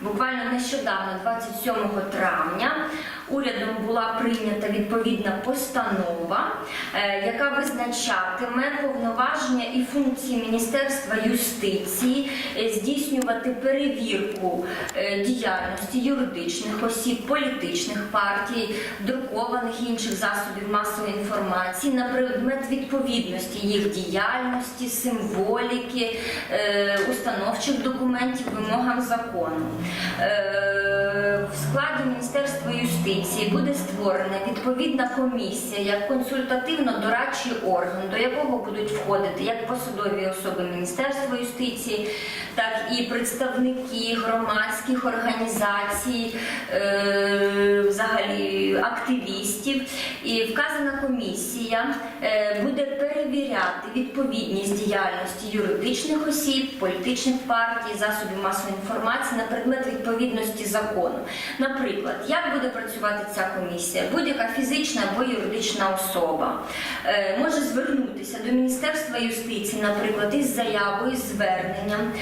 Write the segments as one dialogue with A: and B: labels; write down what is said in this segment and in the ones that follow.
A: буквально нещодавно, 27 травня, урядом була прийнята відповідна постанова, е, яка визначатиме повноваження і функції Міністерства юстиції е, здійснювати перевірку е, діяльності юридичних осіб, політичних партій, друкованих і інших засобів масової інформації на предмет відповідності їх діяльності, символіки, установчих документів вимогам закону. В складі Міністерства юстиції буде створена відповідна комісія як консультативно-дорадчий орган, до якого будуть входити як посадові особи Міністерства юстиції, так і представники громадських організацій, е, взагалі активістів. І вказана комісія е, буде перевіряти відповідність діяльності юридичних осіб, політичних партій, засобів масової інформації на предмет відповідності закону. Наприклад, як буде працювати ця комісія? Будь-яка фізична або юридична особа е, може звернутися до Міністерства юстиції, наприклад, із заявою, зверненням.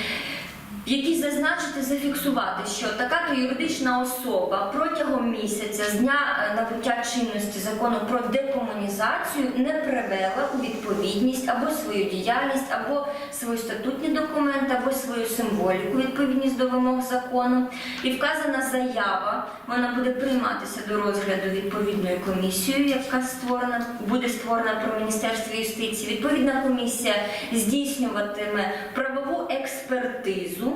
A: В якій зазначити, зафіксувати, що така то юридична особа протягом місяця з дня е, набуття чинності закону про декомунізацію не привела у відповідність або свою діяльність, або свої статутні документи, свою відповідність до вимог закону. І вказана заява вона буде прийматися до розгляду відповідною комісією, яка створена буде створена при міністерстві юстиції. Відповідна комісія здійснюватиме правову експертизу.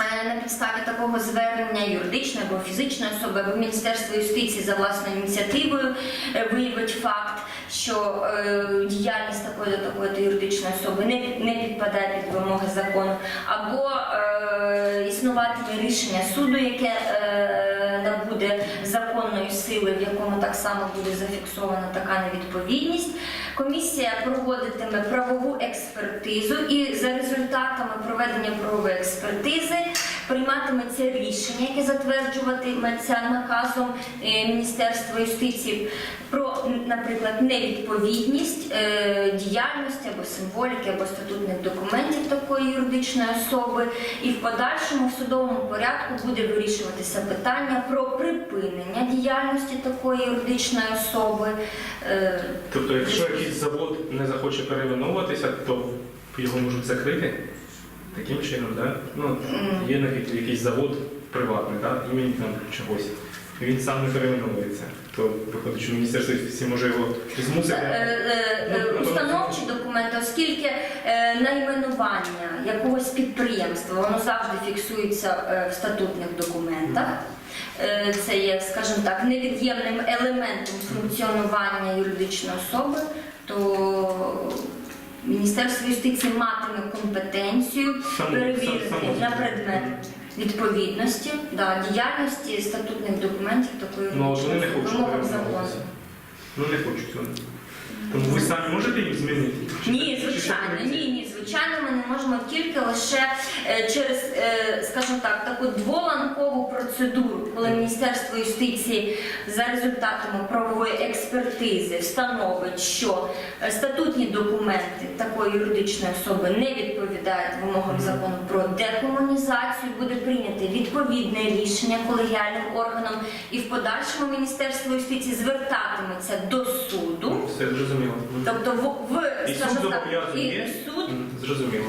A: Е, На підставі такого звернення юридичної або фізичної особи або Міністерство юстиції за власною ініціативою е, виявить факт, що е, діяльність такої до такої юридичної особи не, не підпадає під вимоги закону, або е, існуватиме рішення суду, яке е, набуде законної сили, в якому так само буде зафіксована така невідповідність. Комісія проводитиме правову експертизу і за результатами проведення правової експертизи прийматиметься рішення, яке затверджуватиметься наказом е, Міністерства юстиції про, наприклад, невідповідність е, діяльності або символіки, або статутних документів такої юридичної особи, і в подальшому в судовому порядку буде вирішуватися питання про припинення діяльності такої юридичної особи. Е,
B: Тобто, якщо якийсь завод не захоче перейменовуватися, то його можуть закрити таким чином, да? Ну, є навіть якийсь завод приватний, да? імені там чогось. Він сам не перейменовується. То виходить, що міністерство юстиції може його
A: Е,
B: змусити.
A: е, е,
B: Ну,
A: Установчі документи, оскільки е, найменування якогось підприємства воно завжди фіксується е, в статутних документах. Е, Це є, скажімо так, невід'ємним елементом функціонування юридичної особи, то Міністерство юстиції матиме компетенцію перевірити
B: сам-
A: на предмет відповідності да, діяльності статутних документів такої
B: Ну, от вони не хочуть
A: вимогам закону.
B: Ну не хочуть вони. Тому ви самі можете їх змінити?
A: Ні, звичайно, ні, ми тільки лише е, через, е, скажімо так, таку дволанкову процедуру, коли Міністерство юстиції за результатами правової експертизи встановить, що е, статутні документи такої юридичної особи не відповідають вимогам закону про декомунізацію, буде прийняте відповідне рішення колегіальним органом, і в подальшому Міністерство юстиції звертатиметься до суду.
B: Все зрозуміло.
A: Тобто в, в
B: І суд
A: так, і суд
B: Зрозуміло.